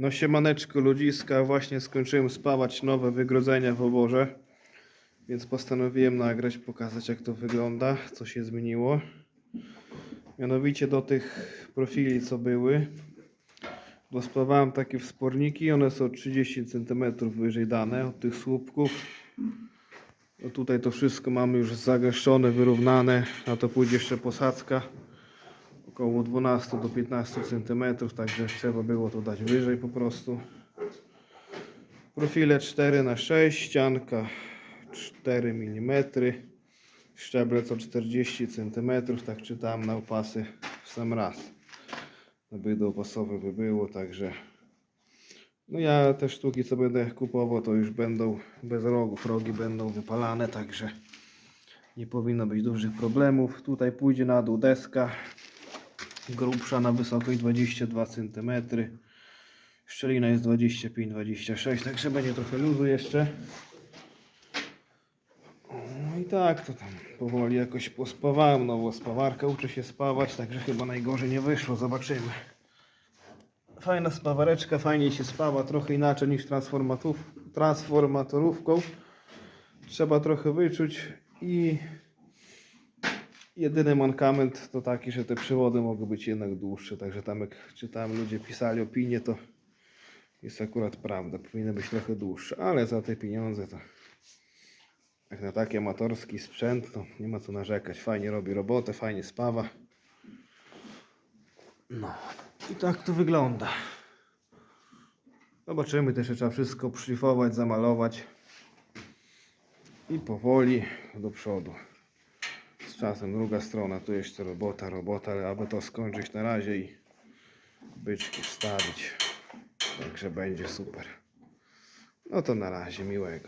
No siemaneczko ludziska, właśnie skończyłem spawać nowe wygrodzenia w oborze. Więc postanowiłem nagrać, pokazać jak to wygląda, co się zmieniło. Mianowicie do tych profili co były. Dospawałem takie wsporniki, one są 30 cm wyżej dane od tych słupków. No tutaj to wszystko mamy już zagęszczone, wyrównane, a to pójdzie jeszcze posadzka około 12 do 15 cm, także trzeba było to dać wyżej po prostu. Profile 4 na 6 ścianka 4 mm, szczeble co 40 cm, tak czytałem na opasy w sam raz. Aby dopasowe by było, także no ja te sztuki co będę kupował to już będą bez rogów, rogi będą wypalane, także nie powinno być dużych problemów. Tutaj pójdzie na dół deska grubsza na wysokość 22 cm. Szczelina jest 25-26, także będzie trochę luzu jeszcze. No i tak to tam powoli jakoś pospawałem. Nowo spawarka uczy się spawać, także chyba najgorzej nie wyszło. Zobaczymy. Fajna spawareczka, fajnie się spawa, trochę inaczej niż transformatorówką. Trzeba trochę wyczuć i Jedyny mankament to taki, że te przewody mogą być jednak dłuższe, także tam jak czytałem, ludzie pisali opinie, to jest akurat prawda, powinny być trochę dłuższe, ale za te pieniądze to jak na taki amatorski sprzęt, to nie ma co narzekać, fajnie robi robotę, fajnie spawa. No i tak to wygląda. Zobaczymy, też trzeba wszystko przyszlifować, zamalować i powoli do przodu. Czasem druga strona, tu jeszcze robota, robota, ale aby to skończyć na razie i byczki wstawić. Także będzie super. No to na razie, miłego.